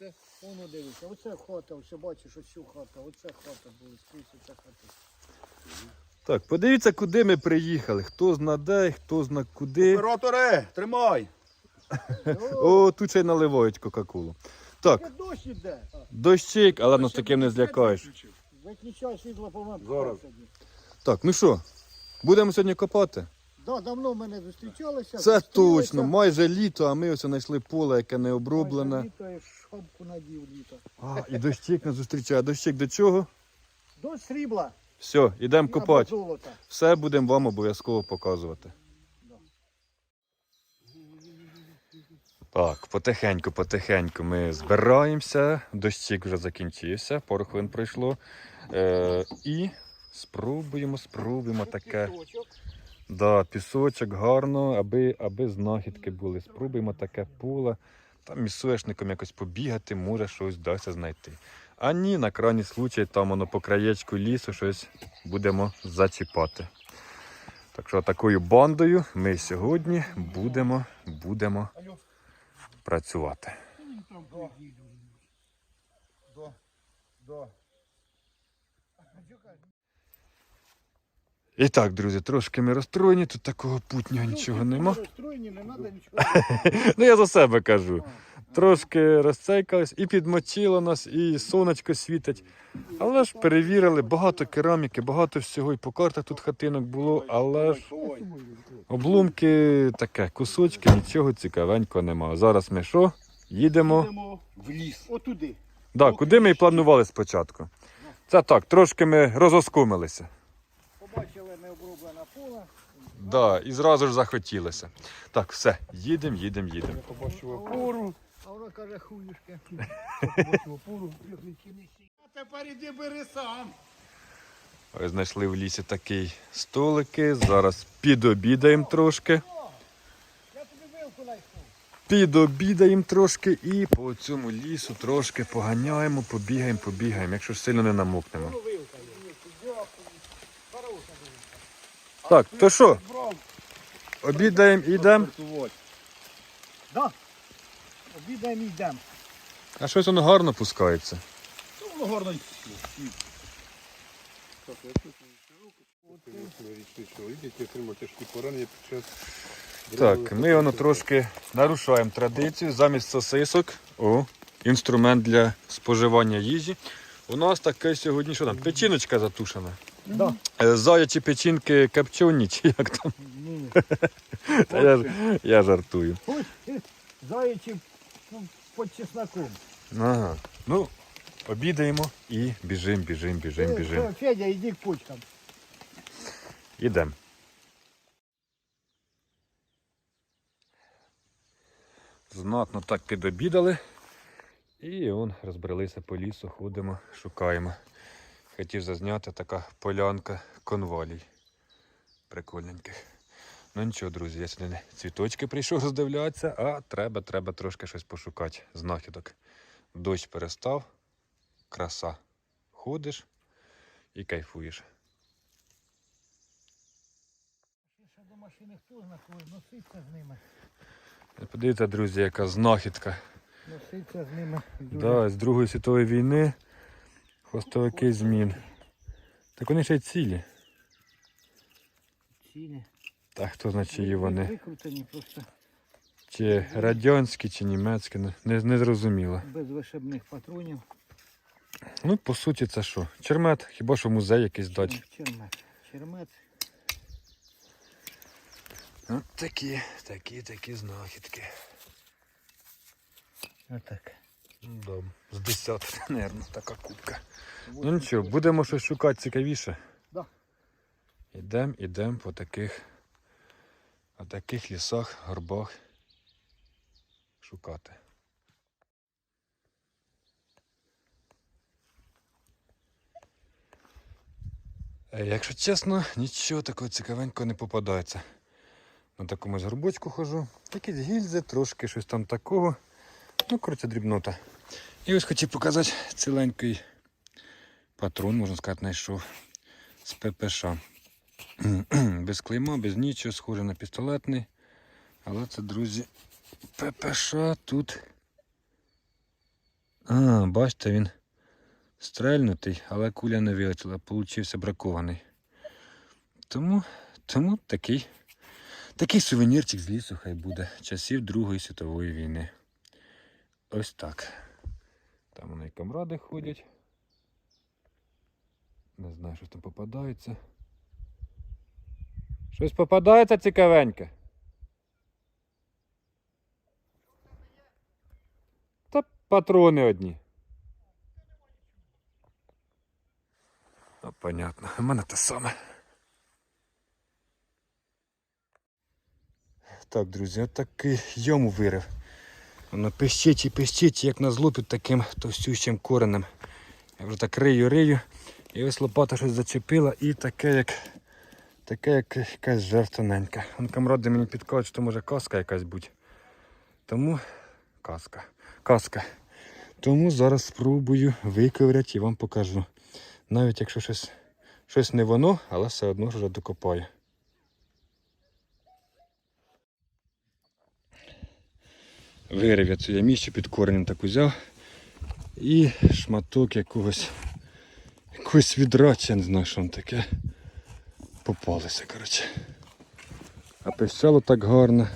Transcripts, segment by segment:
Це воно дивися. Оце хата, ось бачиш, оцю хата, оце хата була, скрізь оце хата. Так, подивіться, куди ми приїхали. Хто зна де, хто зна куди. Операторе, тримай! О, тут ще й наливають Кока-Колу. Так, Таке дощ іде. А, дощик, але ну таким не злякаєш. Виключай світло, по Зараз. Так, ну що, будемо сьогодні копати? Да, давно ми не зустрічалися. Це зустрілися. точно, майже літо, а ми ось знайшли поле, яке не Майже оброблене. Літо і шапку надів літо. А, і дощик нас зустрічає. Дощик до чого? До срібла. Все, йдемо або копати. золота. Все будемо вам обов'язково показувати. Так, потихеньку, потихеньку ми збираємося. Дощик вже закінчився, пару хвилин пройшло. Е, і спробуємо, спробуємо таке. Пісочок. Да, пісочок гарно, аби, аби знахідки були. Спробуємо таке поле. Там місуешником якось побігати, може щось вдасться знайти. А ні, на крайній случай, там воно по краєчку лісу щось будемо зачіпати. Так що такою бандою ми сьогодні будемо, будемо працювати. До, до. І так, друзі, трошки ми розстроєні, тут такого путнього нічого нема. Розстроєні, не треба нічого. Ну я за себе кажу. Трошки розцейкались і підмочило нас, і сонечко світить. Але ж перевірили, багато кераміки, багато всього, і по картах тут хатинок було, але ж обломки таке, кусочки, нічого цікавенького нема. Зараз ми що? Їдемо. В ліс. Отуди. Да, куди ми і планували спочатку. Це так, трошки ми розоскумилися. Да, і зразу ж захотілося. Так, все, їдемо, їдемо, їдемо. Побачив опору. А вона каже, хуюшки. Побачив опору. А тепер іди бери сам. Ось знайшли в лісі такі столики. Зараз підобідаємо трошки. Я тобі вилку. Підобідаємо трошки і по цьому лісу трошки поганяємо, побігаємо, побігаємо, якщо ж сильно не намокнемо. Вилка є. Хороша Так, то що? Обідаємо і йдемо. Да. Обідаємо і йдемо. А щось воно гарно пускається. Воно гарно. Так, ми воно трошки нарушаємо традицію. Замість сосисок, о, інструмент для споживання їжі. У нас таке сьогодні, що там, печіночка затушена. Да. Е, Заячі печінки копчені, чи як там. Ні. Я, ж- я жартую. Ось заячі ну, під чесноком. Ага. Ну, обідаємо і біжим, біжим, біжим, біжим. Е, Федя, йди к почкам. Ідемо. Знатно так підобідали. І он розбралися по лісу, ходимо, шукаємо. Хотів зазняти така полянка конвалій. Прикольненьких. Ну нічого, друзі, я сьогодні не цвіточки прийшов роздивлятися, а треба, треба трошки щось пошукати. Знахідок. Дощ перестав, краса. Ходиш і кайфуєш. Ще до машини хто коли носиться з ними. Подивіться, друзі, яка знахідка. Носиться з ними. Да, з Другої світової війни хвостовики змін. Так вони ще й цілі. Цілі. Так хто знає, чиї вони? Викрутені просто Чи радянські, чи німецькі, не, не, зрозуміло. без вишибних патронів. Ну, по суті, це що? Чермет, хіба що музей якийсь дать. Чермет. Чермет. Ну, такі, такі, такі знахідки. Отак. Да, з десятки, мабуть, така кубка. Ну нічого, будемо щось шукати цікавіше. Да. Ідемо, ідемо по таких, по таких лісах, горбах шукати. Е, Якщо чесно, нічого такого цікавенького не попадається. На такому ж горбочку хожу. Якісь гільзи, трошки щось там такого. Ну, коротше, дрібнота. І ось хотів показати ціленький патрон, можна сказати, знайшов з ППШ. без клейма, без нічого, схоже на пістолетний. Але це, друзі, ППШ тут А, бачите, він стрельнутий, але куля не вилетіла, получився бракований. Тому, тому такий, такий сувенірчик з лісу хай буде. Часів Другої світової війни. Ось так. Там вони і камради ходять. Не знаю, що там попадається. Щось попадається цікавеньке. Та патрони одні. Ну, понятно. У мене те саме. Так, друзі, отакий йому вирив. Воно пищить і пищить, як на зло таким товстющим коренем. Я вже так рию, рию. І ось лопата щось зачепила і таке, як таке, як якась жертвоненька. Вон камради мені підказують, що може каска якась будь. Тому каска. Каска. Тому зараз спробую виковиряти і вам покажу. Навіть якщо щось, щось не воно, але все одно вже докопаю. Вирив я цю яміщу під коренем так узяв. І шматок якогось якогось відра, чи я не знаю, що воно таке. Попалося, коротше. А пищало так гарно.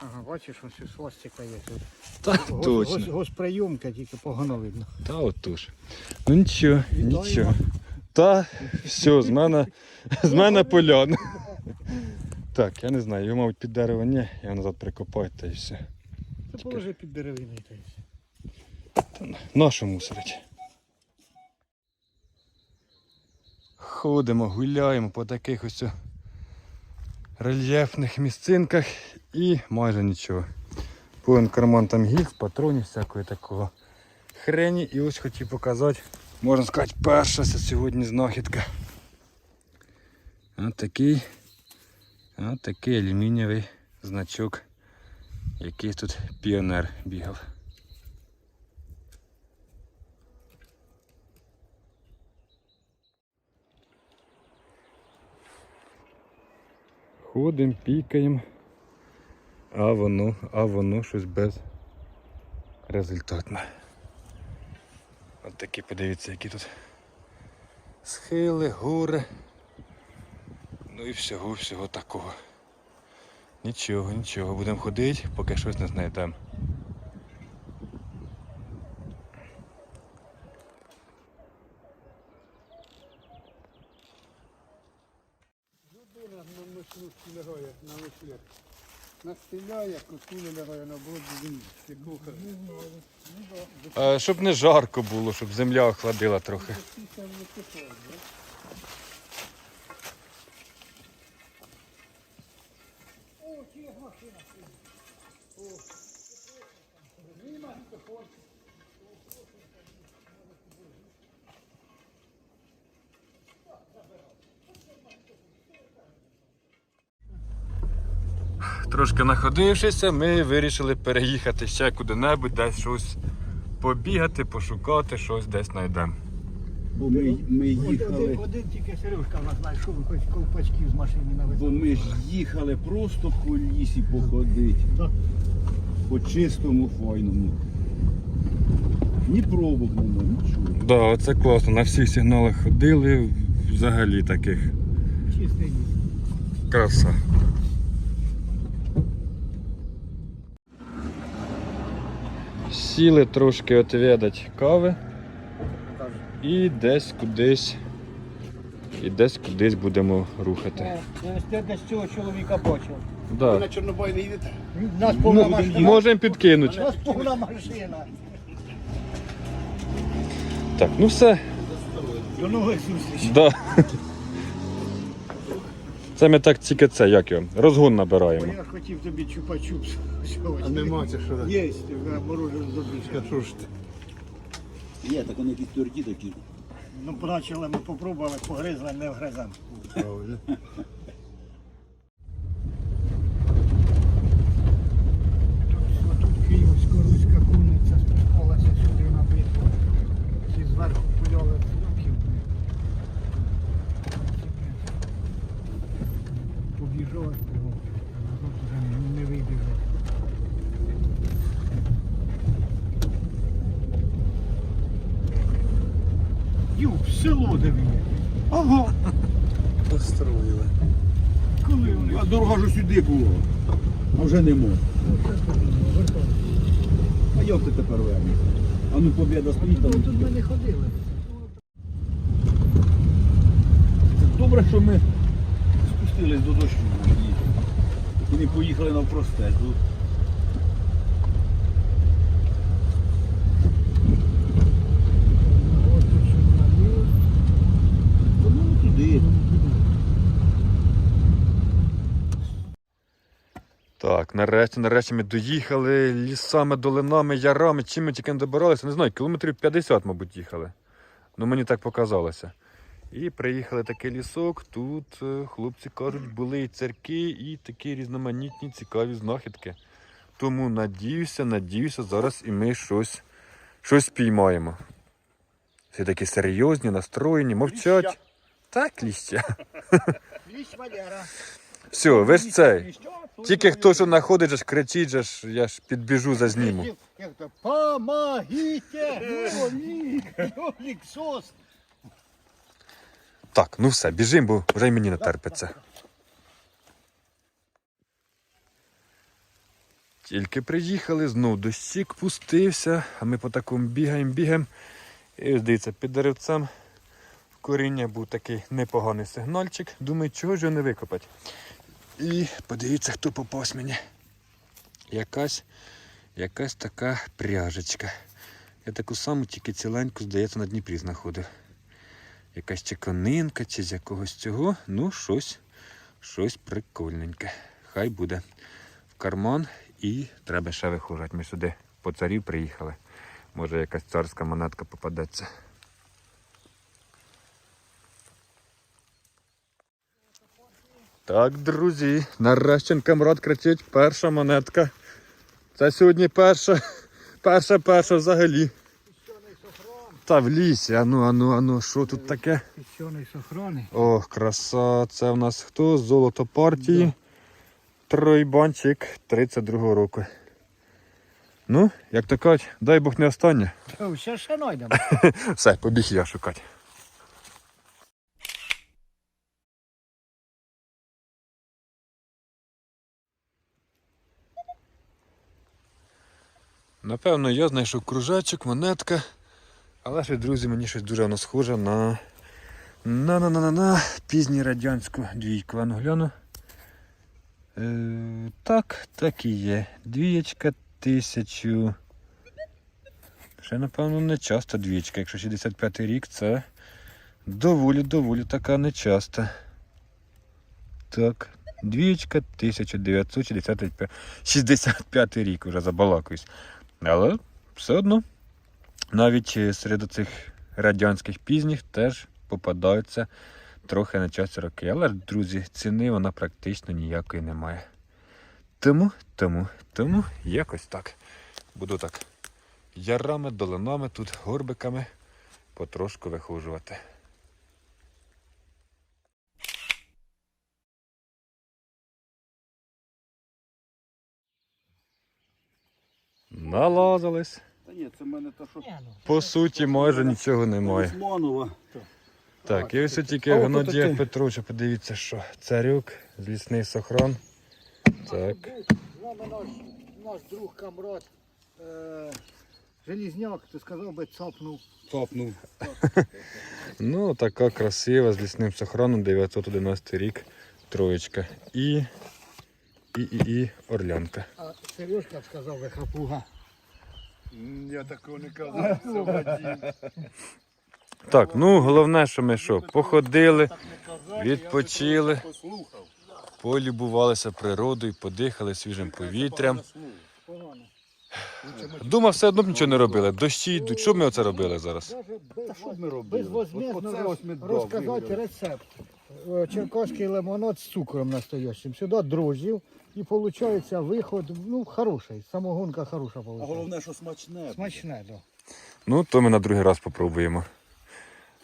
Ага, бачиш, ось і свастика є. тут. Так Гос- точно. гос- Госприйомка, тільки погано видно. Та отож. Ну нічого, Вітаємо. нічого. Та все, з мене, з мене поляна. Так, я не знаю, його, мабуть, під дерево ні, я назад прикопаю та і все. Це положи під деревиною. та й все. Нащо мусорить? Ходимо, гуляємо по таких ось рельєфних місцинках і майже нічого. Повен карман там гільз, патронів, всякої такого хрені. І ось хотів показати, можна сказати, перша сьогодні знахідка. Ось такий, ось такий алюмінієвий значок, який тут піонер бігав. Ходимо, пікаємо, а воно, а воно щось безрезультатне. От такі, подивіться, які тут схили, гори. Ну і всього, всього такого. Нічого, нічого, будемо ходити, поки щось не знайдемо. Людина на ночнушку лягає на ночлег. Настріляє, косуля лягає на броді, він як щоб не жарко було, щоб земля охладила трохи. Трошки находившися, ми вирішили переїхати ще куди-небудь, десь щось побігати, пошукати, щось десь знайдемо. Бо ми, ми Один, їхали, один тільки Сережка в нас знайшов, хоч ковпачків з машини навезли. бо ми ж їхали просто по лісі походити. Так. По чистому, файному. Ні пробок нема, нічого. Да, оце класно. На всіх сигналах ходили, взагалі таких. Чистий ліс. Краса. Сіли трошки отвідати кави і десь кудись. І десь кудись будемо рухати. Я десь цього чоловіка бачив. Да. На Чорнобай не їдете? Нас повна машина. Можемо підкинути. Нас повна машина. Так, ну все. До нових зустрічей. Да. Це ми так тільки це, як його, розгон набираємо. Я хотів тобі чупа-чупс сьогодні. А нема це що? Є, мороженое зробити. Що ж ти? Є, так вони якісь тверді такі. Ну, почали, ми попробували, погризли, не вгриземо. Правильно. Тут Київська руська куниця спускалася сюди на битву. Ці зверху пуляли флюків. Побіжав, назад вже не- не вибіжав. Село де він. Ага. Построїли. Коли вони? А дорога ж сюди була. А вже не можна. А як ти тепер вернешся? А ну побіда стоїть там. Тут ми не ходили. Добре, що ми спустились до дощу і, і не поїхали навпростець. бо От тут що наліво. Ну, туди. Так, нарешті, нарешті ми доїхали лісами, долинами, ярами, чим ми тільки не добиралися, не знаю, кілометрів 50, мабуть, їхали. Ну мені так показалося. І приїхали такий лісок. Тут е, хлопці кажуть, були і церкви, і такі різноманітні цікаві знахідки. Тому надіюся, надіюся, зараз і ми щось, щось спіймаємо. Всі такі серйозні, настроєні, мовчать. Кліща. Так, кліща. Лісь Валера. Все, ж цей. Тільки хто що знаходить, же ж кричить, же ж, я ж підбіжу, зазніму. Як то? Сос! Так, ну все, біжимо, бо вже й мені не терпиться. Тільки приїхали, знов дощик пустився, а ми по такому бігаємо, бігаємо. І ось дивіться, під деревцем в коріння був такий непоганий сигнальчик. Думаю, чого ж його не викопати. І подивіться, хто попався мені. Якась, якась така пряжечка. Я таку саму, тільки ціленьку, здається, на Дніпрі знаходив якась чи конинка, чи з якогось цього. Ну, щось, щось прикольненьке. Хай буде в карман і треба ще вихожати. Ми сюди по царів приїхали. Може якась царська монетка попадеться. Так, друзі, нарешті камрад кричить перша монетка. Це сьогодні перша, перша, перша взагалі. Та в лісі, ану, ану, ану, що тут таке? Піщоний сохрони. Ох, краса, це в нас хто? Золото партії. Тройбанчик 32-го року. Ну, як то кажуть, дай Бог не останнє. Все ще знайдемо. Все, побіг я шукати. Напевно, я знайшов кружечок, монетка. Але ж, друзі, мені щось дуже воно схоже на. На на на на на пізню радянську двійку. А ну гляну. Е, так, так і є. Двієчка тисячу. Ще, напевно, не часто двічка. Якщо 65 рік, це доволі, доволі така нечаста. Так, двічка 1965 65 рік вже забалакуюсь. Але все одно, навіть е, серед цих радянських пізніх теж попадаються трохи на час роки. Але, друзі, ціни вона практично ніякої немає. Тому, тому, тому якось так. Буду так ярами, долинами, тут горбиками потрошку вихожувати. Налазились. Та ні, це в мене та що. Ну. По суті, майже нічого немає. Так, і ось тільки Геннадія. Петровича, подивіться, що царюк, злісний сохран. Так. З нами наш, наш друг камрад е, Желізняк, ти сказав би, цапнув. Цапнув. Ну, така красива, з лісним сохраном, 911 рік, троєчка. І, і, і, і орлянка. А Сережка сказав би хапуга. Я такого не казав. Це Вадим. Так, ну головне, що ми що, походили, Відпочили. послухав. полюбувалися природою, подихали свіжим повітрям. Думав, все одно б нічого не робили. Дощі йдуть. Що б ми оце робили зараз? Та що б ми робили? безвозмездно Оце роз- ось ми дав, розказати рецепт. Е, Черкаський лимонад з цукром настоящим. Сюди дрожжів і виходить виход, ну, хороший. Самогонка хороша А головне, що смачне. Смачне, так. Ну, то ми на другий раз попробуємо.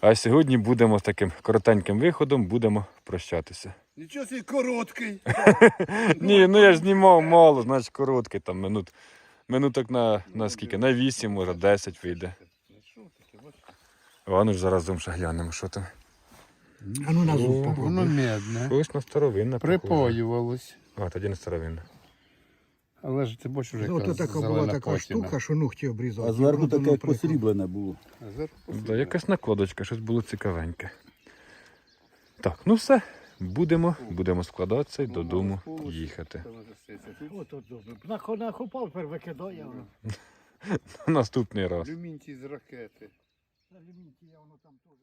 А сьогодні будемо з таким коротеньким виходом, будемо прощатися. Нічого собі короткий. Ні, ну я ж знімав мало, значить короткий, там минут. Минуток на, на скільки? На 8, може 10 вийде. Що таке, бачиш? А ну ж зараз зумше глянемо, що там. А ну на О, зуб Воно медне. Ось на старовинна. Припоювалось. А, тоді не старовинна. Але ж ти бачиш, вже Ну, то така була така штука, що ногті обрізав. А зверху таке як посріблене було. А зверху Да, якась накладочка, щось було цікавеньке. Так, ну все. Будемо, будемо складатися і додому їхати. От от добре. Нахопав, тепер викидає. Наступний раз. Люмінті з ракети. Алюміній, воно там теж.